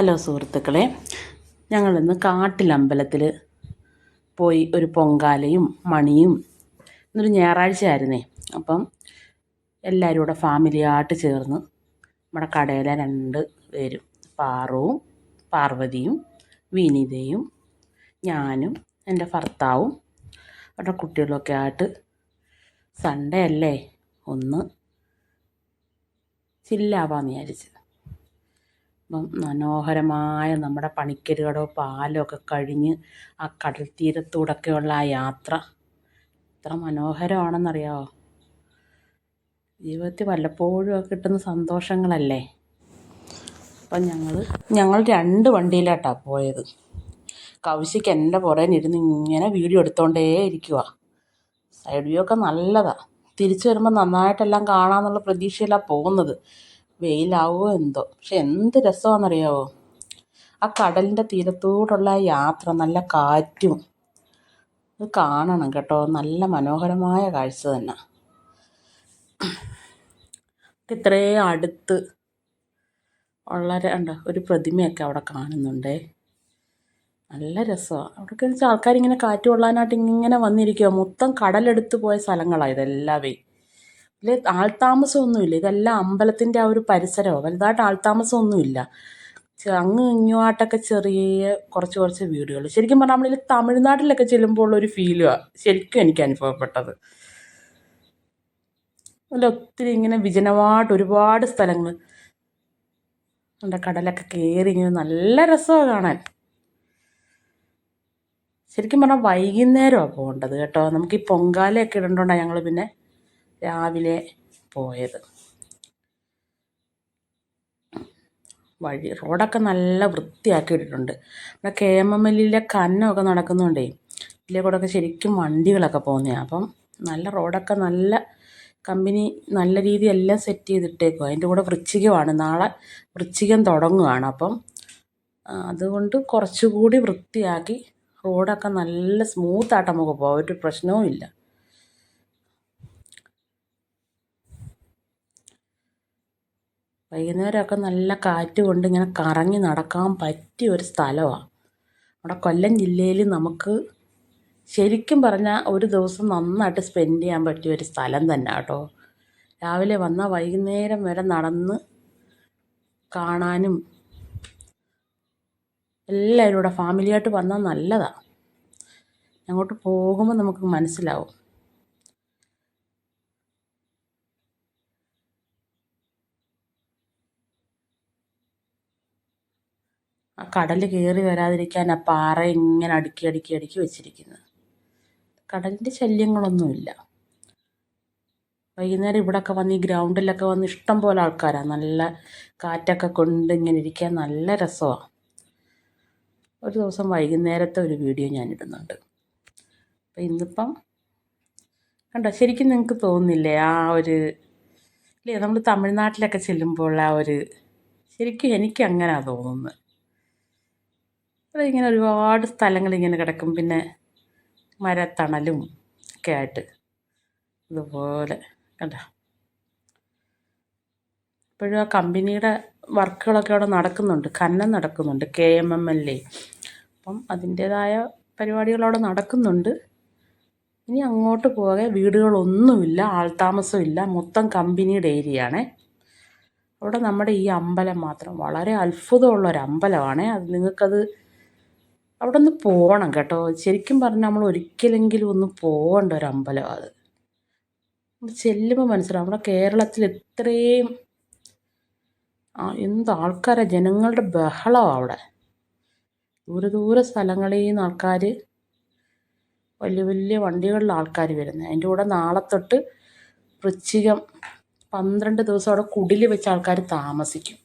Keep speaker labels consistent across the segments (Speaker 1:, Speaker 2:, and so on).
Speaker 1: Hello സുഹൃത്തുക്കളെ ഞങ്ങളിന്ന് കാട്ടിലമ്പലത്തിൽ പോയി ഒരു പൊങ്കാലയും മണിയും ഇന്നൊരു ഞായറാഴ്ച ആയിരുന്നേ അപ്പം എല്ലാവരും കൂടെ ഫാമിലിയായിട്ട് ചേർന്ന് നമ്മുടെ കടയിലെ രണ്ട് പേരും പാറുവും പാർവതിയും വിനീതയും ഞാനും എന്റെ ഭർത്താവും അവരുടെ കുട്ടികളൊക്കെ ആയിട്ട് സൺഡേ അല്ലേ? ഒന്ന് ചില്ലാവാന്ന് വിചാരിച്ചു. അപ്പം മനോഹരമായ നമ്മുടെ പണിക്കരുകടോ ഒക്കെ കഴിഞ്ഞ് ആ കടൽ തീരത്തൂടൊക്കെയുള്ള ആ യാത്ര. എത്ര മനോഹരമാണെന്നറിയാമോ ജീവിതത്തിൽ വല്ലപ്പോഴും കിട്ടുന്ന സന്തോഷങ്ങളല്ലേ? അപ്പം ഞങ്ങൾ ഞങ്ങൾ രണ്ട് വണ്ടിയിലാട്ടാണ് പോയത്. കൗശിക്ക് എന്റെ പുറകിലിരുന്ന് ഇങ്ങനെ വീഡിയോ എടുത്തോണ്ടേ ഇരിക്കുക സൈഡ് വ്യൂ ഒക്കെ നല്ലതാണ് തിരിച്ചു വരുമ്പോൾ നന്നായിട്ടെല്ലാം കാണാമെന്നുള്ള പ്രതീക്ഷയിലാണ് പോകുന്നത്. വെയിലാവുമോ എന്തോ. പക്ഷെ എന്ത് രസമാണെന്നറിയാവോ? ആ കടലിന്റെ തീരത്തൂടുള്ള യാത്ര നല്ല കാറ്റും. അത് കാണണം കേട്ടോ. നല്ല മനോഹരമായ കാഴ്ച തന്നെ. ഇത്രേ അടുത്ത് ഉള്ള രണ്ട് ഒരു പ്രതിമയൊക്കെ അവിടെ കാണുന്നുണ്ടേ. നല്ല രസമാണ് അവിടെയൊക്കെ വെച്ചാൽ ആൾക്കാരിങ്ങനെ കാറ്റ് കൊള്ളാനായിട്ട് ഇങ്ങനെ വന്നിരിക്കുക മൊത്തം കടലെടുത്ത് പോയ സ്ഥലങ്ങളാണ് ഇതെല്ലാവേ. ഇതിൽ ആൾത്താമസമൊന്നുമില്ല ഇതെല്ലാം അമ്പലത്തിന്റെ ആ ഒരു പരിസരമാണ് വലുതായിട്ട് ആൾത്താമസമൊന്നുമില്ല അങ്ങ് ഇങ്ങോട്ടൊക്കെ ചെറിയ കുറച്ച് കുറച്ച് വീടുകൾ ശരിക്കും പറഞ്ഞാൽ നമ്മളിൽ തമിഴ്നാട്ടിലൊക്കെ ചെല്ലുമ്പോൾ ഉള്ളൊരു ഫീലുമാണ് ശരിക്കും എനിക്ക് അനുഭവപ്പെട്ടത്. അല്ല ഒത്തിരി ഇങ്ങനെ വിജനമായിട്ട് ഒരുപാട് സ്ഥലങ്ങൾ നമ്മുടെ കടലൊക്കെ കയറി ഇങ്ങനെ നല്ല രസമാണ് കാണാൻ. ശരിക്കും പറഞ്ഞാൽ വൈകുന്നേരമാണ് പോകേണ്ടത് കേട്ടോ. നമുക്ക് ഈ പൊങ്കാലയൊക്കെ ഇടേണ്ടതുകൊണ്ടാണ് ഞങ്ങൾ പിന്നെ രാവിലെ പോയത്. വഴി റോഡൊക്കെ നല്ല വൃത്തിയാക്കിയിട്ടുണ്ട് ഇവിടെ കെ എം എല്ലിലെ കന്നമൊക്കെ നടക്കുന്നുണ്ടേ ഇതിലെ കൂടെയൊക്കെ ശരിക്കും വണ്ടികളൊക്കെ പോകുന്നതാണ് അപ്പം നല്ല റോഡൊക്കെ നല്ല കമ്പനി നല്ല രീതിയെല്ലാം എല്ലാം സെറ്റ് ചെയ്തിട്ടേക്കും അതിന്റെ കൂടെ വൃശ്ചികമാണ്. നാളെ വൃശ്ചികം തുടങ്ങുകയാണ് അപ്പം അതുകൊണ്ട് കുറച്ചുകൂടി വൃത്തിയാക്കി റോഡൊക്കെ നല്ല സ്മൂത്തായിട്ട് നമുക്ക് പോകാം ഒരു പ്രശ്നവും ഇല്ല വൈകുന്നേരമൊക്കെ നല്ല കാറ്റ് കൊണ്ട് ഇങ്ങനെ കറങ്ങി നടക്കാൻ പറ്റിയ ഒരു സ്ഥലമാണ് നമ്മുടെ കൊല്ലം ജില്ലയിൽ നമുക്ക് ശരിക്കും പറഞ്ഞാൽ ഒരു ദിവസം നന്നായിട്ട് സ്പെൻഡ് ചെയ്യാൻ പറ്റിയ ഒരു സ്ഥലം തന്നെ കേട്ടോ രാവിലെ വന്നാൽ വൈകുന്നേരം വരെ നടന്ന് കാണാനും എല്ലാവരും കൂടെ ഫാമിലിയായിട്ട് വന്നാൽ നല്ലതാണ് അങ്ങോട്ട് പോകുമ്പോൾ നമുക്ക് മനസ്സിലാവും. കടൽ കയറി വരാതിരിക്കാൻ ആ പാറ ഇങ്ങനെ അടുക്കി അടുക്കി അടുക്കി വെച്ചിരിക്കുന്നത്. കടലിന്റെ ശല്യങ്ങളൊന്നുമില്ല. വൈകുന്നേരം ഇവിടെയൊക്കെ വന്ന് ഈ ഗ്രൗണ്ടിലൊക്കെ വന്ന് ഇഷ്ടം പോലെ ആൾക്കാരാണ് നല്ല കാറ്റൊക്കെ കൊണ്ട് ഇങ്ങനെ ഇരിക്കാൻ നല്ല രസമാണ് ഒരു ദിവസം വൈകുന്നേരത്തെ ഒരു വീഡിയോ ഞാൻ ഇടുന്നുണ്ട് അപ്പം ഇന്നിപ്പം കണ്ടോ ശരിക്കും നിങ്ങൾക്ക് തോന്നില്ലേ ആ ഒരു ഇല്ലേ നമ്മൾ തമിഴ്നാട്ടിലൊക്കെ ചെല്ലുമ്പോൾ ആ ഒരു ശരിക്കും എനിക്ക് അങ്ങനെയാണ് തോന്നുന്നത്. ഇങ്ങനെ ഒരുപാട് സ്ഥലങ്ങൾ ഇങ്ങനെ കിടക്കും. പിന്നെ മരത്തണലും ഒക്കെ ആയിട്ട് ഇതുപോലെ കണ്ടോ? ഇപ്പോഴും ആ കമ്പനിയുടെ വർക്കുകളൊക്കെ അവിടെ നടക്കുന്നുണ്ട്. ഖനനം നടക്കുന്നുണ്ട്. K M M L A. അപ്പം അതിന്റേതായ പരിപാടികൾ അവിടെ നടക്കുന്നുണ്ട്. ഇനി അങ്ങോട്ട് പോകെ വീടുകളൊന്നുമില്ല ആൾതാമസമില്ല. മൊത്തം കമ്പനിയുടെ ഏരിയ ആണേ അവിടെ നമ്മുടെ ഈ അമ്പലം മാത്രം. വളരെ അത്ഭുതമുള്ള ഒരു അമ്പലമാണ് അത് നിങ്ങൾക്കത് അവിടെ ഒന്ന് പോകണം കേട്ടോ. ശരിക്കും പറഞ്ഞാൽ നമ്മൾ ഒരിക്കലെങ്കിലും ഒന്ന് പോകേണ്ട ഒരു അമ്പലമാണ് അത്. ചെല്ലുമ്പോൾ മനസ്സിലാവും. നമ്മുടെ കേരളത്തിൽ ഇത്രയും എന്ത് ആൾക്കാരാ? ജനങ്ങളുടെ ബഹളമാണ് അവിടെ. ദൂരെ ദൂരെ സ്ഥലങ്ങളിൽ നിന്ന് ആൾക്കാർ വലിയ വലിയ വണ്ടികളിൽ ആൾക്കാർ വരുന്നത് അതിന്റെ കൂടെ നാളെ തൊട്ട് വൃശ്ചികം പന്ത്രണ്ട് ദിവസം അവിടെ കുടിൽ വെച്ച് ആൾക്കാർ താമസിക്കും.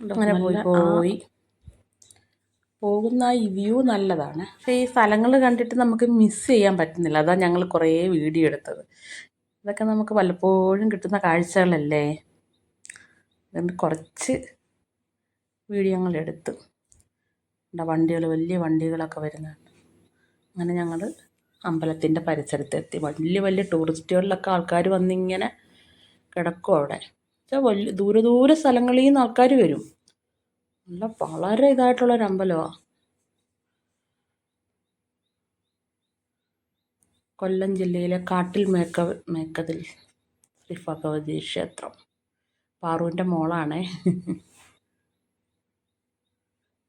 Speaker 1: അങ്ങനെ പോയി. പോയി. പോകുന്ന ഈ വ്യൂ നല്ലതാണ്. പക്ഷേ ഈ സ്ഥലങ്ങൾ കണ്ടിട്ട് നമുക്ക് മിസ് ചെയ്യാൻ പറ്റുന്നില്ല. അതാണ് ഞങ്ങൾ കുറേ വീഡിയോ എടുത്തത്. ഇതൊക്കെ നമുക്ക് പലപ്പോഴും കിട്ടുന്ന കാഴ്ചകളല്ലേ? അതുകൊണ്ട് കുറച്ച് വീഡിയോ ഞങ്ങൾ എടുത്തു. എന്താ വണ്ടികൾ വലിയ വണ്ടികളൊക്കെ വരുന്നുണ്ട് അങ്ങനെ ഞങ്ങൾ അമ്പലത്തിന്റെ പരിസരത്തെത്തി വലിയ വലിയ ടൂറിസ്റ്റുകളിലൊക്കെ ആൾക്കാർ വന്നിങ്ങനെ കിടക്കും അവിടെ. വെച്ചാൽ വലിയ ദൂരെ ദൂരെ സ്ഥലങ്ങളിൽ നിന്ന് ആൾക്കാർ വരും. നല്ല വളരെ ഇതായിട്ടുള്ളൊരു അമ്പലമാണ് കൊല്ലം ജില്ലയിലെ കാട്ടിൽ മേക്ക മേക്കതിൽ ശ്രീ ഭഗവതി ക്ഷേത്രം. പാറുവിന്റെ മോളാണേ.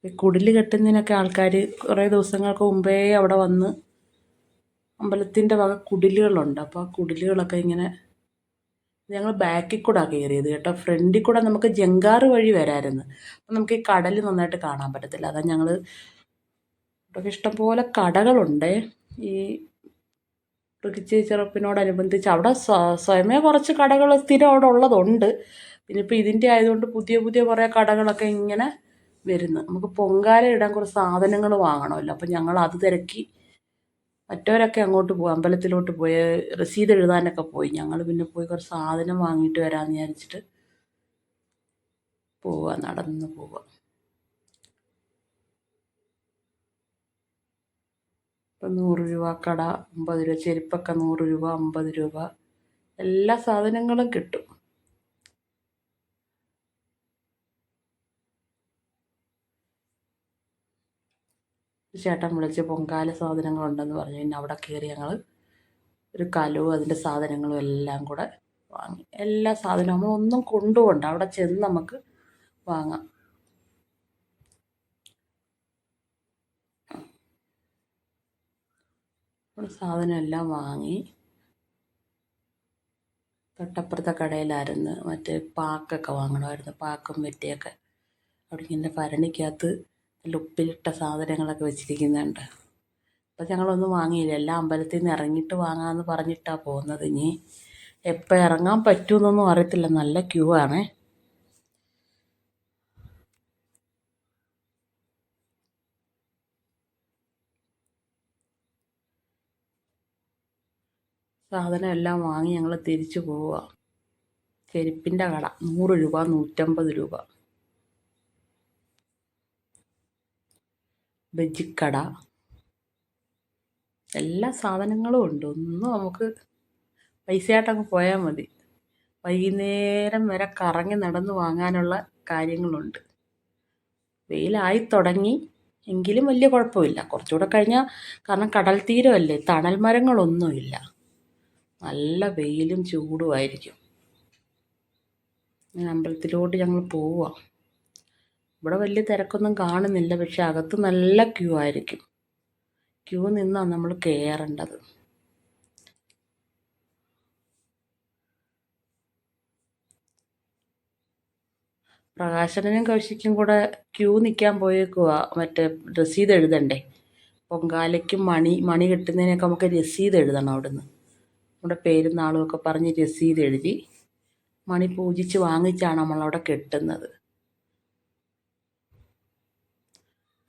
Speaker 1: കുടിൽ കെട്ടുന്നതിനൊക്കെ ആൾക്കാർ കുറേ ദിവസങ്ങൾക്ക് മുമ്പേ അവിടെ വന്ന് അമ്പലത്തിന്റെ വക കുടിലുകളുണ്ട്. അപ്പോൾ ആ കുടിലുകളൊക്കെ ഇങ്ങനെ ഞങ്ങൾ ബാക്കിൽ കൂടെ കയറിയത് കേട്ടോ. ഫ്രണ്ടിൽ കൂടെ നമുക്ക് ജങ്കാറ് വഴി വരാമായിരുന്നു അപ്പം നമുക്ക് ഈ കടൽ നന്നായിട്ട് കാണാൻ പറ്റത്തില്ല. അതാ ഞങ്ങൾ ഇഷ്ടം ഇഷ്ടംപോലെ കടകളുണ്ട്. ഈ പ്രകൃതി ചെറുപ്പിനോടനുബന്ധിച്ച് അവിടെ സ്വയമേ കുറച്ച് കടകൾ സ്ഥിരം അവിടെ ഉള്ളതുണ്ട്. പിന്നെ ഇപ്പോൾ ഇതിന്റെ ആയതുകൊണ്ട് പുതിയ പുതിയ കുറേ കടകളൊക്കെ ഇങ്ങനെ വരുന്നു. നമുക്ക് പൊങ്കാല ഇടാൻ കുറച്ച് സാധനങ്ങൾ വാങ്ങണമല്ലോ. അപ്പം ഞങ്ങൾ അത് തിരക്കി മറ്റവരൊക്കെ അങ്ങോട്ട് പോയി അമ്പലത്തിലോട്ട് പോയി രസീത് എഴുതാനൊക്കെ പോയി. ഞങ്ങൾ പിന്നെ പോയി കുറച്ച് സാധനം വാങ്ങിയിട്ട് വരാമെന്ന് വിചാരിച്ചിട്ട് പോവുക നടന്ന് പോവുക ഇപ്പം നൂറ് രൂപ കട അമ്പത് രൂപ ചെരുപ്പൊക്കെ നൂറ് രൂപ അമ്പത് രൂപ. എല്ലാ സാധനങ്ങളും കിട്ടും. ചേട്ടൻ വിളിച്ച് പൊങ്കാല സാധനങ്ങളുണ്ടെന്ന് പറഞ്ഞു. പിന്നെ അവിടെ കയറി ഞങ്ങൾ ഒരു കലവും അതിന്റെ സാധനങ്ങളും എല്ലാം കൂടെ വാങ്ങി. എല്ലാ സാധനവും നമ്മളൊന്നും കൊണ്ടുപോകണ്ട അവിടെ ചെന്ന് നമുക്ക് വാങ്ങാം. സാധനം എല്ലാം വാങ്ങി. തൊട്ടപ്പുറത്തെ കടയിലായിരുന്നു. മറ്റേ പാക്കൊക്കെ വാങ്ങണമായിരുന്നു. പാക്കും വെറ്റിയൊക്കെ അവിടെ ഇങ്ങനെ ഭരണിക്കകത്ത് നല്ല ഉപ്പിലിട്ട സാധനങ്ങളൊക്കെ വെച്ചിരിക്കുന്നുണ്ട്. അപ്പം ഞങ്ങളൊന്നും വാങ്ങിയില്ല. എല്ലാ അമ്പലത്തിൽ നിന്ന് ഇറങ്ങിയിട്ട് വാങ്ങാമെന്ന് പറഞ്ഞിട്ടാണ് പോകുന്നത് ഇനി. എപ്പോൾ ഇറങ്ങാൻ പറ്റുമെന്നൊന്നും അറിയത്തില്ല. നല്ല ക്യൂ ആണ്. സാധനം എല്ലാം വാങ്ങി ഞങ്ങൾ തിരിച്ചു പോവുക ചെരുപ്പിന്റെ കട. നൂറ് രൂപ നൂറ്റമ്പത് രൂപ. ബജിക്കട. എല്ലാ സാധനങ്ങളും ഉണ്ട്. ഒന്നും നമുക്ക് പൈസയായിട്ടങ്ങ് പോയാൽ മതി. വൈകുന്നേരം വരെ കറങ്ങി നടന്ന് വാങ്ങാനുള്ള കാര്യങ്ങളുണ്ട്. വെയിലായി തുടങ്ങി. എങ്കിലും വലിയ കുഴപ്പമില്ല. കുറച്ചുകൂടെ കഴിഞ്ഞാൽ കാരണം കടൽ തീരമല്ലേ? തണൽ മരങ്ങളൊന്നുമില്ല. നല്ല വെയിലും ചൂടുമായിരിക്കും അമ്പലത്തിലോട്ട് ഞങ്ങൾ പോവുക ഇവിടെ വലിയ തിരക്കൊന്നും കാണുന്നില്ല പക്ഷെ അകത്ത് നല്ല ക്യൂ ആയിരിക്കും. ക്യൂ നിന്നാണ് നമ്മൾ കയറേണ്ടത് പ്രകാശനും കൗശിക്കും കൂടെ ക്യൂ നിൽക്കാൻ പോയേക്കുക മറ്റേ രസീത് എഴുതണ്ടേ? പൊങ്കാലയ്ക്കും മണി മണി കിട്ടുന്നതിനൊക്കെ നമുക്ക് രസീത് എഴുതണം അവിടുന്ന്. നമ്മുടെ പേരും നാളും ഒക്കെ പറഞ്ഞ് രസീത് എഴുതി മണി പൂജിച്ച് വാങ്ങിച്ചാണ് നമ്മളവിടെ കെട്ടുന്നത്.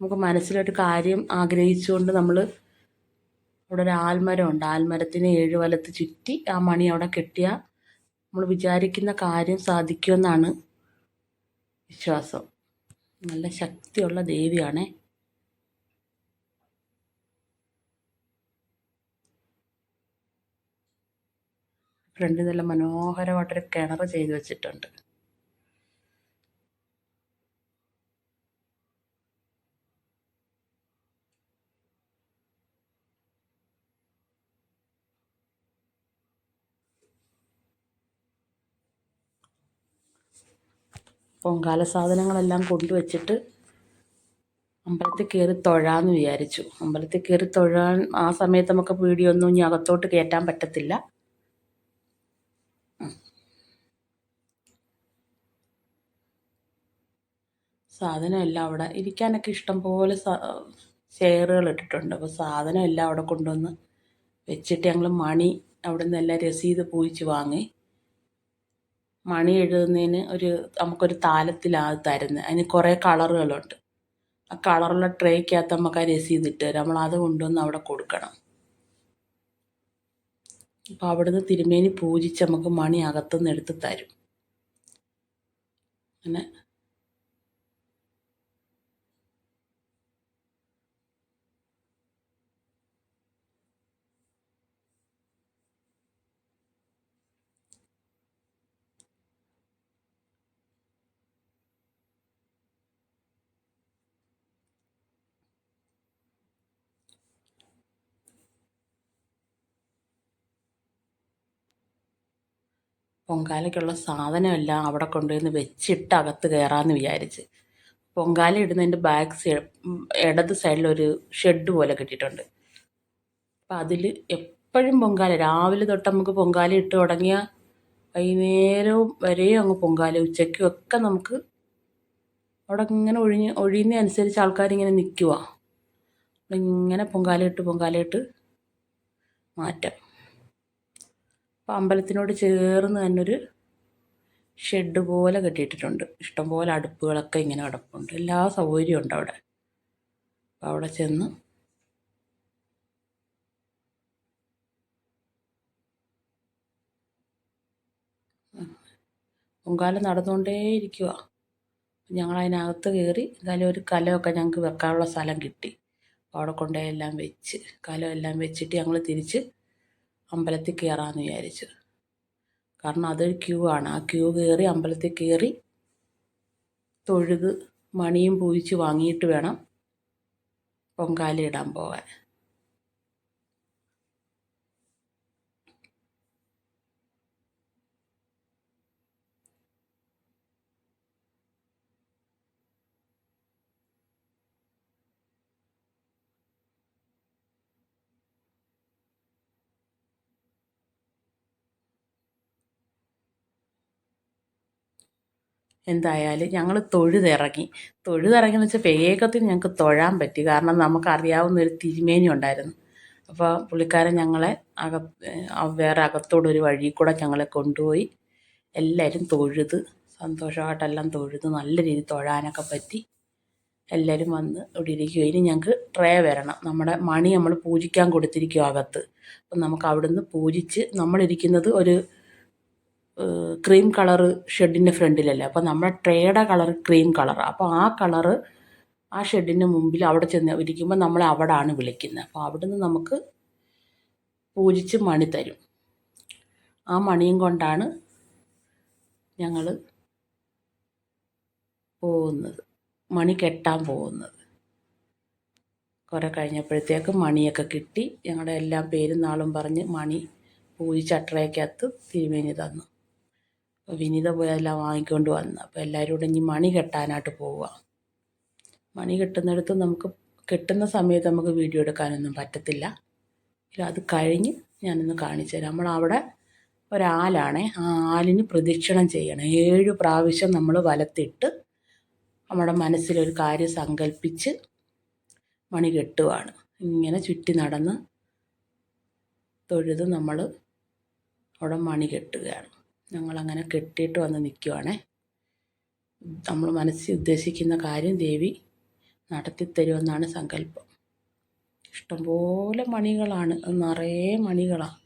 Speaker 1: നമുക്ക് മനസ്സിലൊരു കാര്യം ആഗ്രഹിച്ചുകൊണ്ട് നമ്മൾ അവിടെ ഒരു ആൽമരമുണ്ട്. ആൽമരത്തിന് ഏഴ് വലത്ത് ചുറ്റി ആ മണി അവിടെ കെട്ടിയാൽ നമ്മൾ വിചാരിക്കുന്ന കാര്യം സാധിക്കുമെന്നാണ് വിശ്വാസം. നല്ല ശക്തിയുള്ള ദേവിയാണേ. ഫ്രണ്ടിൽ നല്ല മനോഹരമായിട്ടൊരു കിണർ ചെയ്തു വെച്ചിട്ടുണ്ട്. പൊങ്കാല സാധനങ്ങളെല്ലാം കൊണ്ടുവച്ചിട്ട് അമ്പലത്തിൽ കയറി തൊഴാമെന്ന് വിചാരിച്ചു. അമ്പലത്തിൽ കയറി തൊഴാൻ ആ സമയത്ത് നമുക്ക് പീടിയൊന്നും ഇനി അകത്തോട്ട് കയറ്റാൻ പറ്റത്തില്ല. സാധനം എല്ലാം അവിടെ ഇരിക്കാനൊക്കെ ഇഷ്ടം പോലെ ചെയറുകൾ ഇട്ടിട്ടുണ്ട്. അപ്പോൾ സാധനം എല്ലാം അവിടെ കൊണ്ടുവന്ന് വെച്ചിട്ട് ഞങ്ങൾ മണി അവിടെ നിന്ന് എല്ലാം രസീത് പൂയിച്ച് വാങ്ങി. മണി എഴുതുന്നതിന് ഒരു നമുക്കൊരു താലത്തിലാണ് തരുന്നത് അതിന് കുറേ കളറുകളുണ്ട്. ആ കളറുള്ള ട്രേക്കകത്ത് നമുക്ക് ആ രസീത് ഇട്ട് തരും. നമ്മൾ അത് കൊണ്ടുവന്ന് അവിടെ കൊടുക്കണം. അപ്പോൾ അവിടുന്ന് തിരുമേനി പൂജിച്ച് നമുക്ക് മണി അകത്തുനിന്ന് എടുത്ത് തരും. അങ്ങനെ പൊങ്കാലയ്ക്കുള്ള സാധനമെല്ലാം അവിടെ കൊണ്ടുവന്ന് വെച്ചിട്ട് അകത്ത് കയറാമെന്ന് വിചാരിച്ച്. പൊങ്കാല ഇടുന്നതിന്റെ ബാക്ക് സൈഡ് ഇടത് സൈഡിലൊരു ഷെഡ് പോലെ കെട്ടിയിട്ടുണ്ട്. അപ്പം അതിൽ എപ്പോഴും പൊങ്കാല രാവിലെ തൊട്ട് നമുക്ക് പൊങ്കാല ഇട്ട് തുടങ്ങിയ വൈകുന്നേരവും വരെയും അങ്ങ് പൊങ്കാല ഉച്ചയ്ക്കും ഒക്കെ നമുക്ക് അവിടെ ഇങ്ങനെ ഒഴിഞ്ഞ് ഒഴിയുന്ന അനുസരിച്ച് ആൾക്കാരിങ്ങനെ നിൽക്കുക ഇങ്ങനെ പൊങ്കാലയിട്ട് പൊങ്കാലയിട്ട് മാറ്റാം. അപ്പോൾ അമ്പലത്തിനോട് ചേർന്ന് തന്നെ ഒരു ഷെഡ് പോലെ കെട്ടിയിട്ടിട്ടുണ്ട്. ഇഷ്ടംപോലെ അടുപ്പുകളൊക്കെ ഇങ്ങനെ കിടപ്പുണ്ട്. എല്ലാ സൗകര്യവും ഉണ്ട് അവിടെ. അപ്പോൾ അവിടെ ചെന്ന് പൊങ്കാലം നടന്നുകൊണ്ടേ ഇരിക്കുക ഞങ്ങൾ അതിനകത്ത് കയറി എന്തായാലും ഒരു കലമൊക്കെ ഞങ്ങൾക്ക് വെക്കാനുള്ള സ്ഥലം കിട്ടി. അവിടെ കൊണ്ടുപോയി എല്ലാം വെച്ച് കലം എല്ലാം വെച്ചിട്ട് ഞങ്ങൾ തിരിച്ച് അമ്പലത്തിൽ കയറാമെന്ന് വിചാരിച്ചു കാരണം അതൊരു ക്യൂ ആണ്. ആ ക്യൂ കയറി അമ്പലത്തിൽ കയറി തൊഴുത് മണിയും പൂജിച്ച് വാങ്ങിയിട്ട് വേണം പൊങ്കാല ഇടാൻ പോകാൻ എന്തായാലും ഞങ്ങൾ തൊഴുതിറങ്ങി. തൊഴുതിറങ്ങി എന്ന് വെച്ചാൽ വേഗത്തിൽ ഞങ്ങൾക്ക് തൊഴാൻ പറ്റി. കാരണം നമുക്കറിയാവുന്ന ഒരു തിരുമേനി ഉണ്ടായിരുന്നു. അപ്പോൾ പുള്ളിക്കാരൻ ഞങ്ങളെ അക വേറെ അകത്തോടൊരു വഴി കൂടെ ഞങ്ങളെ കൊണ്ടുപോയി. എല്ലാവരും തൊഴുത് സന്തോഷമായിട്ടെല്ലാം തൊഴുത് നല്ല രീതിയിൽ തൊഴാനൊക്കെ പറ്റി. എല്ലാവരും വന്ന് ഇവിടെ ഇരിക്കുക ഇനി ഞങ്ങൾക്ക് ട്രേ വരണം. നമ്മുടെ മണി നമ്മൾ പൂജിക്കാൻ കൊടുത്തിരിക്കും അകത്ത്. അപ്പം നമുക്ക് അവിടുന്ന് പൂജിച്ച് നമ്മളിരിക്കുന്നത് ഒരു ക്രീം കളറ് ഷെഡിന്റെ ഫ്രണ്ടിലല്ലേ. അപ്പോൾ നമ്മുടെ ട്രേയുടെ കളർ ക്രീം കളറാണ് അപ്പോൾ ആ കളറ് ആ ഷെഡിന്റെ മുമ്പിൽ അവിടെ ചെന്ന് ഇരിക്കുമ്പോൾ നമ്മളെ അവിടാണ് വിളിക്കുന്നത് അപ്പോൾ അവിടുന്ന് നമുക്ക് പൂജിച്ച് മണി തരും. ആ മണിയും കൊണ്ടാണ് ഞങ്ങൾ പോകുന്നത്. മണി കെട്ടാൻ പോകുന്നത്. കുറേ കഴിഞ്ഞപ്പോഴത്തേക്ക് മണിയൊക്കെ കിട്ടി. ഞങ്ങളുടെ എല്ലാ പേരും നാളും പറഞ്ഞ് മണി പൂജിച്ച് അട്രയ്ക്കകത്ത് തിരുമേനി തന്നു. വിനീത പോയി അതെല്ലാം വാങ്ങിക്കൊണ്ട് വന്ന്. അപ്പോൾ എല്ലാവരും കൂടെ ഇനി മണി കെട്ടാനായിട്ട് പോവുക മണി കെട്ടുന്നിടത്ത് നമുക്ക് കെട്ടുന്ന സമയത്ത് നമുക്ക് വീഡിയോ എടുക്കാനൊന്നും പറ്റത്തില്ല. അത് കഴിഞ്ഞ് ഞാനൊന്ന് കാണിച്ചു തരാം. നമ്മളവിടെ ഒരാലാണേ. ആ ആലിന് പ്രദക്ഷിണം ചെയ്യണം. ഏഴ് പ്രാവശ്യം നമ്മൾ വലത്തിട്ട് നമ്മുടെ മനസ്സിലൊരു കാര്യം സങ്കല്പിച്ച് മണി കെട്ടുവാണ്. ഇങ്ങനെ ചുറ്റി നടന്ന് തൊഴുത് നമ്മൾ അവിടെ മണി കെട്ടുകയാണ്. ഞങ്ങളങ്ങനെ കെട്ടിയിട്ട് വന്ന് നിൽക്കുവാണേ നമ്മൾ മനസ്സിൽ ഉദ്ദേശിക്കുന്ന കാര്യം ദേവി നടത്തിത്തരുമെന്നാണ് സങ്കല്പം. ഇഷ്ടംപോലെ മണികളാണ്. നിറയെ മണികളാണ്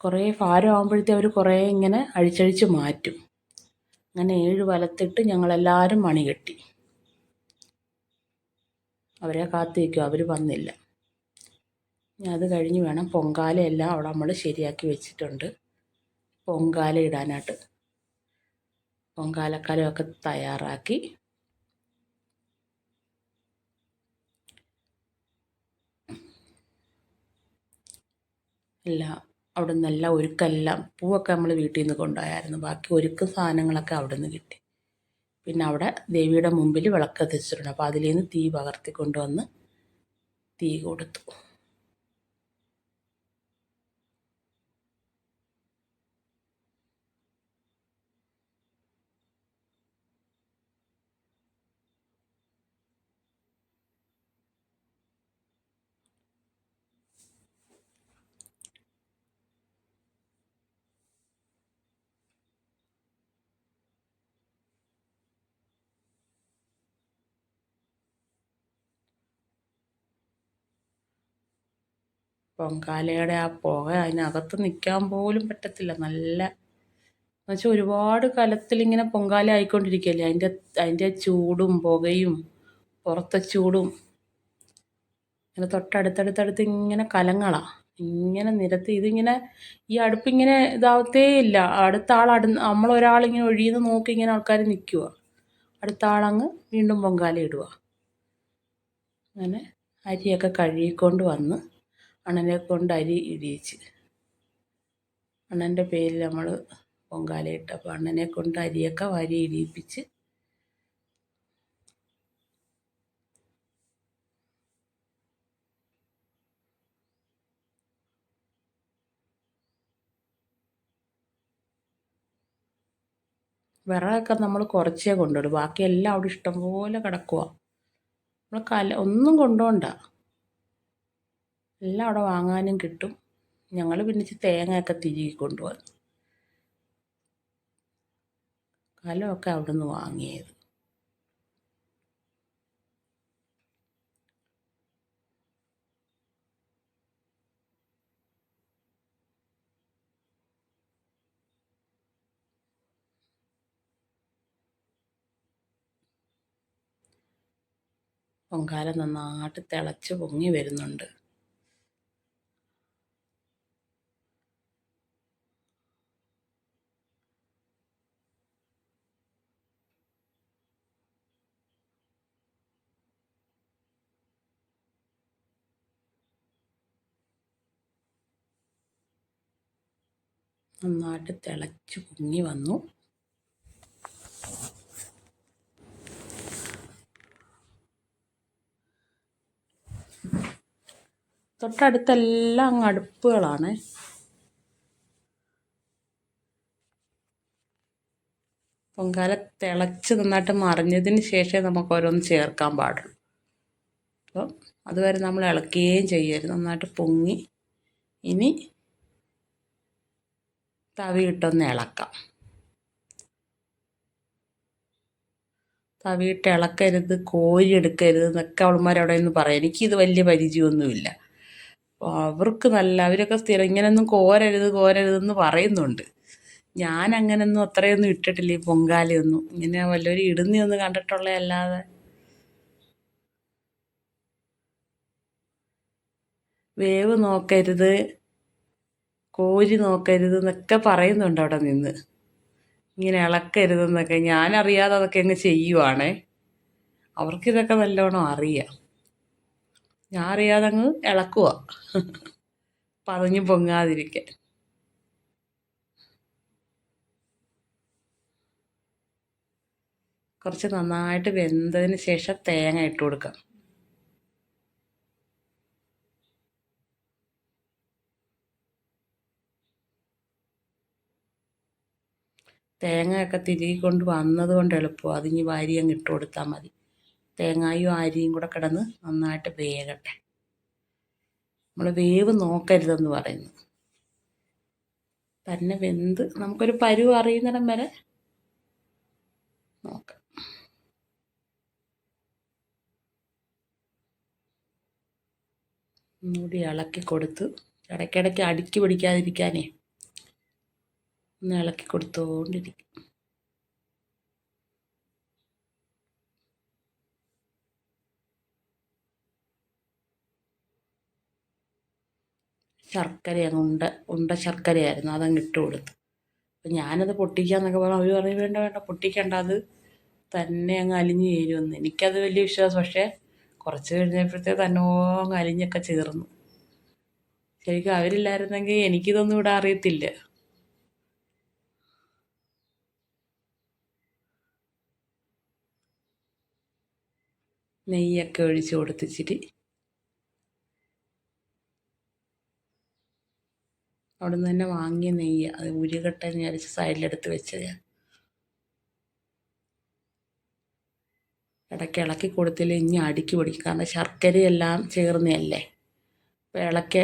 Speaker 1: കുറേ ഭാരം അവർ കുറേ ഇങ്ങനെ അഴിച്ചഴിച്ച് മാറ്റും. അങ്ങനെ ഏഴ് വലത്തിട്ട് ഞങ്ങളെല്ലാവരും മണി കെട്ടി. അവരെ കാത്തിരിക്കും അവർ വന്നില്ല. ഇനി അത് കഴിഞ്ഞ് വേണം പൊങ്കാലയെല്ലാം അവിടെ നമ്മൾ ശരിയാക്കി വെച്ചിട്ടുണ്ട്. പൊങ്കാല ഇടാനായിട്ട് പൊങ്കാലക്കലമൊക്കെ തയ്യാറാക്കി. എല്ലാം അവിടെ നിന്നെല്ലാം ഒരുക്കെല്ലാം പൂവൊക്കെ നമ്മൾ വീട്ടിൽ നിന്ന് കൊണ്ടുപോയായിരുന്നു. ബാക്കി ഒരുക്ക് സാധനങ്ങളൊക്കെ അവിടെ നിന്ന് കിട്ടി. പിന്നെ അവിടെ ദേവിയുടെ മുമ്പിൽ വിളക്ക് എത്തിച്ചിട്ടുണ്ട് അപ്പോൾ അതിലേന്ന് തീ പകർത്തി കൊണ്ടുവന്ന് തീ കൊടുത്തു. പൊങ്കാലയുടെ ആ പുക അതിനകത്ത് നിൽക്കാൻ പോലും പറ്റത്തില്ല. നല്ല എന്നുവെച്ചാൽ ഒരുപാട് കലത്തിലിങ്ങനെ പൊങ്കാല ആയിക്കൊണ്ടിരിക്കുകയല്ലേ? അതിന്റെ അതിന്റെ ചൂടും പുകയും പുറത്തെ ചൂടും. ഇങ്ങനെ തൊട്ടടുത്തടുത്തടുത്ത് ഇങ്ങനെ കലങ്ങളാണ് ഇങ്ങനെ നിരത്തി ഇതിങ്ങനെ ഈ അടുപ്പിങ്ങനെ ഇതാവത്തേ ഇല്ല. അടുത്ത ആൾ അടു നമ്മളൊരാളിങ്ങനെ ഒഴിയുന്ന നോക്കി ഇങ്ങനെ ആൾക്കാർ നിൽക്കുക അടുത്ത ആളങ്ങ് വീണ്ടും പൊങ്കാല ഇടുക അങ്ങനെ അരിയൊക്കെ കഴുകിക്കൊണ്ട് വന്ന് അണ്ണനെ കൊണ്ട് അരി ഇടിയിച്ച്. അണ്ണന്റെ പേരിൽ നമ്മൾ പൊങ്കാലയിട്ട് അപ്പോൾ അണ്ണനെ കൊണ്ട് അരിയൊക്കെ വാരി ഇടിയിപ്പിച്ച് വിറകൊക്കെ നമ്മൾ കുറച്ചേ കൊണ്ടുവരും. ബാക്കിയെല്ലാം അവിടെ ഇഷ്ടംപോലെ കിടക്കുക നമ്മൾ കല ഒന്നും കൊണ്ടുപോകണ്ട എല്ലാം അവിടെ വാങ്ങാനും കിട്ടും. ഞങ്ങൾ പിന്നെ തേങ്ങയൊക്കെ തിരികെ കൊണ്ടുവന്നു. കലമൊക്കെ അവിടെ നിന്ന് വാങ്ങിയത്. പൊങ്കാല നന്നായിട്ട് തിളച്ച് പൊങ്ങി വരുന്നുണ്ട്. നന്നായിട്ട് തിളച്ച് പൊങ്ങി വന്നു. തൊട്ടടുത്തെല്ലാം അങ്ങ് അടുപ്പുകളാണ്. പൊങ്കാല തിളച്ച് നന്നായിട്ട് മറിഞ്ഞതിന് ശേഷമേ നമുക്ക് ഓരോന്ന് ചേർക്കാൻ പാടുള്ളൂ. അപ്പം അതുവരെ നമ്മൾ ഇളക്കുകയും ചെയ്യരുത്. നന്നായിട്ട് പൊങ്ങി. ഇനി തവിയിട്ടൊന്ന് ഇളക്കാം. തവിയിട്ട് ഇളക്കരുത് കോരി എടുക്കരുത് എന്നൊക്കെ അവൾമാർ അവിടെ നിന്ന് പറയാം. എനിക്കിത് വലിയ പരിചയമൊന്നുമില്ല. അവർക്ക് നല്ല അവരൊക്കെ സ്ഥിരം ഇങ്ങനെയൊന്നും കോരരുത് കോരരുതെന്ന് പറയുന്നുണ്ട്. ഞാൻ അങ്ങനെയൊന്നും അത്രയൊന്നും ഇട്ടിട്ടില്ല ഈ പൊങ്കാലയൊന്നും. ഇങ്ങനെ വല്ലവരും ഇടുന്നൊന്നും കണ്ടിട്ടുള്ളതല്ലാതെ. വേവ് നോക്കരുത്. കോരി നോക്കരുത് എന്നൊക്കെ പറയുന്നുണ്ട് അവിടെ നിന്ന്. ഇങ്ങനെ ഇളക്കരുതെന്നൊക്കെ ഞാനറിയാതെ അതൊക്കെ അങ്ങ് ചെയ്യുവാണേ. അവർക്കിതൊക്കെ നല്ലോണം അറിയാം. ഞാൻ അറിയാതെ അങ്ങ് ഇളക്കുക പറഞ്ഞു പൊങ്ങാതിരിക്കാൻ. കുറച്ച് നന്നായിട്ട് വെന്തതിന് ശേഷം തേങ്ങ ഇട്ട് കൊടുക്കാം. തേങ്ങയൊക്കെ തിരികെ കൊണ്ട് വന്നത് കൊണ്ട് എളുപ്പമാണ് അതിന് വാരി അങ്ങ് ഇട്ട് കൊടുത്താൽ മതി. തേങ്ങായും അരിയും കൂടെ കിടന്ന് നന്നായിട്ട് വേകട്ടെ. നമ്മൾ വേവ് നോക്കരുതെന്ന് പറയുന്നു. തന്നെ വെന്ത് നമുക്കൊരു പരുവ് അറിയുന്നിടം വരെ നോക്കാം. ഒന്നുകൂടി ഇളക്കി കൊടുത്ത് ഇടയ്ക്കിടയ്ക്ക് അടുക്കി പിടിക്കാതിരിക്കാനേ ഒന്ന് ഇളക്കി കൊടുത്തോണ്ടിരിക്കും. ശർക്കര അങ്ങ് ഉണ്ട ഉണ്ട ശർക്കരയായിരുന്നു. അതങ്ങ് ഇട്ട് കൊടുത്തു. അപ്പം ഞാനത് പൊട്ടിക്കാന്നൊക്കെ പറഞ്ഞു അവർ പറയും വേണ്ട വേണ്ട പൊട്ടിക്കണ്ട. അത് തന്നെ അങ്ങ് അലിഞ്ഞ് ചേരുമെന്ന്. എനിക്കത് വലിയ വിശ്വാസം പക്ഷേ കുറച്ച് കഴിഞ്ഞപ്പോഴത്തേ തന്നോ അങ്ങ് അലിഞ്ഞൊക്കെ ചേർന്നു. ശരിക്കും അവരില്ലായിരുന്നെങ്കിൽ എനിക്കിതൊന്നും ഇവിടെ അറിയത്തില്ല. നെയ്യൊക്കെ ഒഴിച്ച് കൊടുത്തിച്ചിട്ട് അവിടെ നിന്ന് തന്നെ വാങ്ങിയ നെയ്യ്. അത് ഉരുകട്ടെ എന്ന് വിചാരിച്ച് സൈഡിലെടുത്ത് വെച്ചത്. ഇടയ്ക്ക് ഇളക്കി കൊടുത്തില്ല. ഇനി അടുക്കി പിടിക്കും. കാരണം ശർക്കരയെല്ലാം ചേർന്നതല്ലേ. അപ്പോൾ ഇളക്കി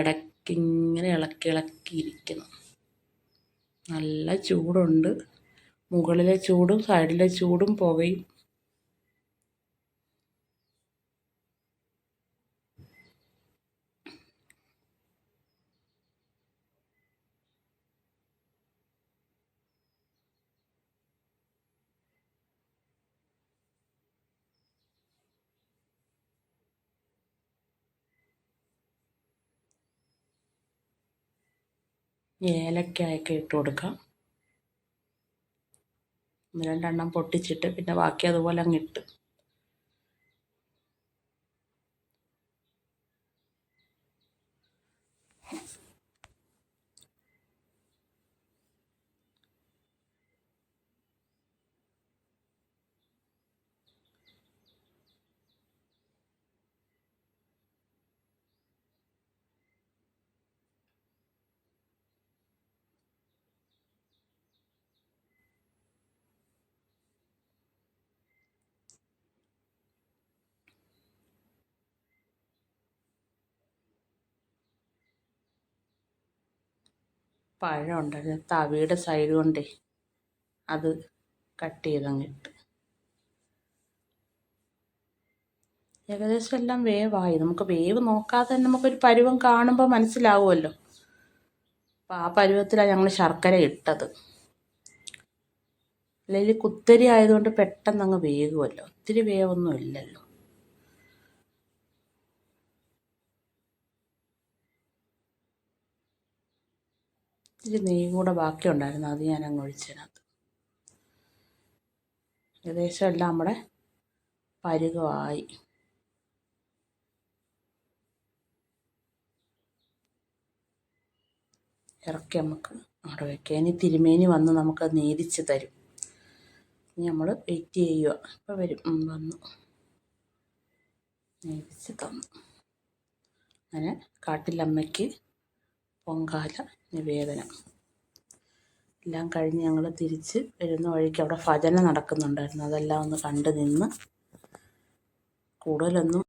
Speaker 1: ഇടയ്ക്ക് ഇങ്ങനെ ഇളക്കി ഇളക്കി നല്ല ചൂടുണ്ട്. മുകളിലെ ചൂടും സൈഡിലെ ചൂടും പുകയും ഏലക്കായൊക്കെ ഇട്ട് കൊടുക്കാം. രണ്ടെണ്ണം പൊട്ടിച്ചിട്ട് പിന്നെ ബാക്കി അതുപോലെ അങ്ങ് പഴം തവിയുടെ സൈഡ് കൊണ്ടേ അത് കട്ട് ചെയ്തങ്ങിട്ട് ഏകദേശം എല്ലാം വേവായി. നമുക്ക് വേവ് നോക്കാതെ തന്നെ നമുക്കൊരു പരുവം കാണുമ്പോൾ മനസ്സിലാവുമല്ലോ. അപ്പം ആ പരുവത്തിലാണ് ഞങ്ങൾ ശർക്കര ഇട്ടത്. അല്ലെങ്കിൽ കുത്തരി ആയതുകൊണ്ട് പെട്ടെന്ന് അങ്ങ് വേകുമല്ലോ ഒത്തിരി വേവൊന്നും ഇല്ലല്ലോ. ഇത്തിരി നെയ്യും കൂടെ ബാക്കി ഉണ്ടായിരുന്നു അത് ഞാൻ അങ്ങ് ഒഴിച്ചതിനകത്ത്. ഏകദേശം എല്ലാം നമ്മുടെ പരുകമായി ഇറക്കി നമുക്ക് അവിടെ വയ്ക്കുക ഇനി തിരുമേനി വന്ന് നമുക്ക് നേരിച്ച് തരും. ഇനി നമ്മൾ വെയിറ്റ് ചെയ്യുക ഇപ്പോൾ വരും. വന്നു. നേരിച്ച് തന്നു. അങ്ങനെ കാട്ടിലമ്മയ്ക്ക് പൊങ്കാല നിവേദനം. എല്ലാം കഴിഞ്ഞ് ഞങ്ങൾ തിരിച്ച് വരുന്ന വഴിക്ക് അവിടെ ഭജന നടക്കുന്നുണ്ടായിരുന്നു. അതെല്ലാം ഒന്ന് കണ്ടു നിന്ന് കൂടുതലൊന്നും